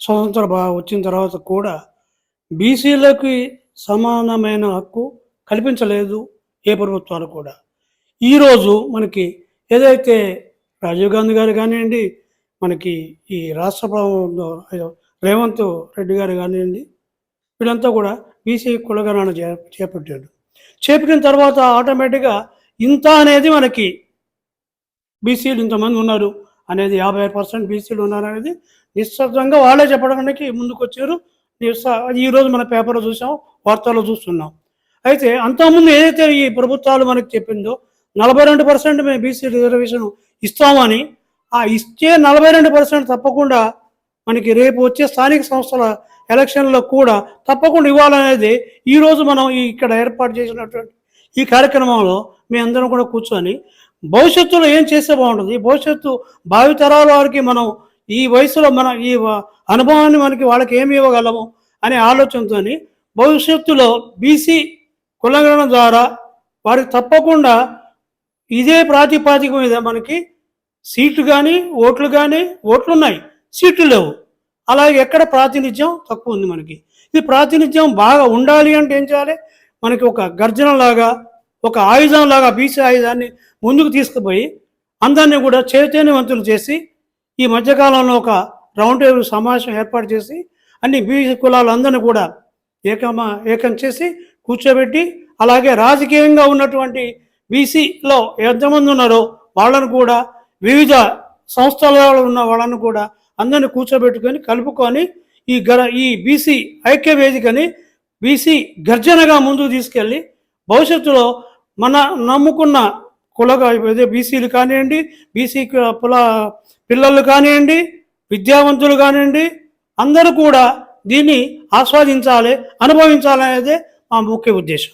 స్వతంత్ర భా- వచ్చిన తర్వాత కూడా బీసీలకి సమానమైన హక్కు కల్పించలేదు ఏ ప్రభుత్వాలు కూడా. ఈరోజు మనకి ఏదైతే రాజీవ్ గాంధీ గారు కానివ్వండి మనకి ఈ రాష్ట్ర ప్రభుత్వం రేవంత్ రెడ్డి గారు కానివ్వండి వీళ్ళంతా కూడా బీసీ కులగణన చే చేపట్టాడు చేపట్టిన తర్వాత ఆటోమేటిక్గా ఇంత అనేది మనకి బీసీలు ఇంతమంది ఉన్నారు. అనేది యాభై ఆరు పర్సెంట్ బీసీలు ఉన్నారు అనేది నిశ్శబ్దంగా వాళ్ళే చెప్పడానికి ముందుకు వచ్చారు ఈరోజు మన పేపర్లో చూసాం వార్తల్లో చూస్తున్నాం. అయితే అంతకుముందు ఏదైతే ఈ ప్రభుత్వాలు మనకి చెప్పిందో నలభై రెండు పర్సెంట్ మేము బీసీ రిజర్వేషన్ ఇస్తామని ఆ ఇచ్చే నలభై రెండు పర్సెంట్ తప్పకుండా మనకి రేపు వచ్చే స్థానిక సంస్థల ఎలక్షన్లో కూడా తప్పకుండా ఇవ్వాలనేది ఈరోజు మనం ఇక్కడ ఏర్పాటు చేసినటువంటి ఈ కార్యక్రమంలో మీ అందరం కూడా కూర్చొని భవిష్యత్తులో ఏం చేస్తే బాగుంటుంది? ఈ భవిష్యత్తు భావితరాల వారికి మనం ఈ వయసులో మన ఈ అనుభవాన్ని మనకి వాళ్ళకి ఏమి ఇవ్వగలము అనే ఆలోచనతో భవిష్యత్తులో బీసీ కులగణన ద్వారా వారికి తప్పకుండా ఇదే ప్రాతిపాదిక మీద మనకి సీట్లు కానీ ఓట్లు కానీ ఓట్లు ఉన్నాయి సీట్లు లేవు. అలాగే ఎక్కడ ప్రాతినిధ్యం తక్కువ ఉంది మనకి. ఈ ప్రాతినిధ్యం బాగా ఉండాలి అంటే ఏం చేయాలి? మనకి ఒక గర్జనలాగా ఒక ఆయుధంలాగా బీసీ ఆయుధాన్ని ముందుకు తీసుకుపోయి అందరినీ కూడా చైతన్యవంతులు చేసి ఈ మధ్యకాలంలో ఒక రౌండ్ టేబుల్ సమావేశం ఏర్పాటు చేసి అన్ని బీసీ కులాలందరినీ కూడా ఏకమా ఏకం చేసి కూర్చోబెట్టి అలాగే రాజకీయంగా ఉన్నటువంటి బీసీలో ఎంతమంది ఉన్నారో వాళ్ళను కూడా వివిధ సంస్థలలో ఉన్న వాళ్ళను కూడా అందరిని కూర్చోబెట్టుకొని కలుపుకొని ఈ గర ఈ బీసీ ఐక్య వేదికని బీసీ గర్జనగా ముందుకు తీసుకెళ్ళి భవిష్యత్తులో మన నమ్ముకున్న కులగా బీసీలు కానివ్వండి బీసీ కుల పిల్లలు కానివ్వండి విద్యావంతులు కానివ్వండి అందరూ కూడా దీన్ని ఆస్వాదించాలి అనుభవించాలనేదే మా ముఖ్య ఉద్దేశం.